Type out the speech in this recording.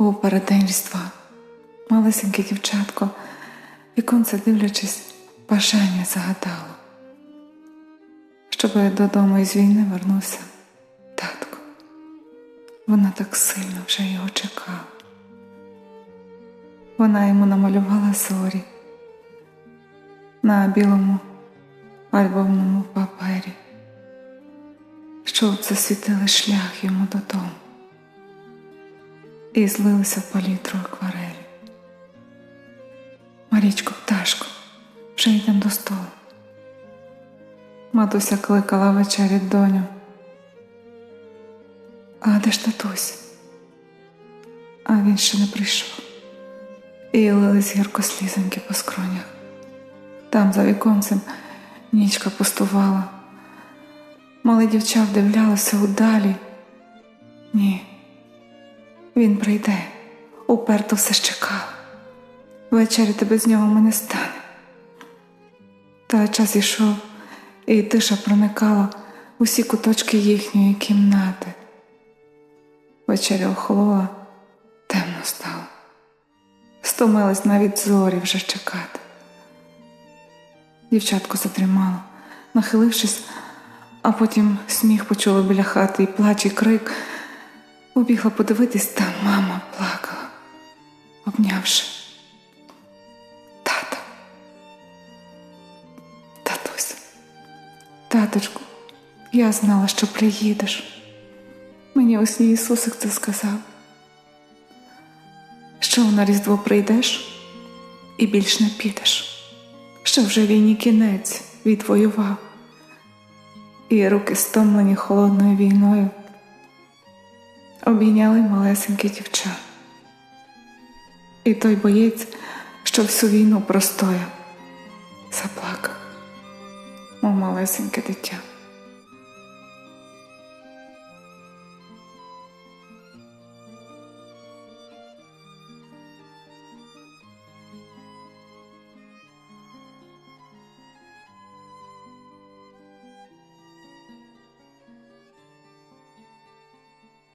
У переддень Різдва малесеньке дівчатко, віконце дивлячись, бажання загадало, щоб додому із війни вернувся татко. Вона так сильно вже його чекала. Вона йому намалювала зорі на білому альбомному папері, щоб засвітили шлях йому додому і злилися в палітру акварелі. Марічко, пташко, вже йдемо до столу. Матуся кликала вечері доню. А де ж татусь? А він ще не прийшов. І лились гірко слізоньки по скронях. Там за віконцем нічка пустувала. Мале дівча вдивлялося удалі. Ні, він прийде, уперто все ж чекав. Ввечері тебе з нього мене стане. Та час ішов, і тиша проникала усі куточки їхньої кімнати. Вечеря охолола, темно стало. Стомилась навіть зорі вже чекати. Дівчатко задрімало, нахилившись, а потім сміх почула біля і плач, і крик. Убігла подивитись, та мама плакала, обнявши. Тата. Татусь. Таточку, я знала, що приїдеш. Мені ось Ісусик це сказав. Що на Різдво прийдеш і більш не підеш, що вже війні кінець відвоював, і руки стомлені холодною війною обійняли малесеньке дівча. І той боєць, що всю війну простояв, заплакав, мов малесеньке дитя.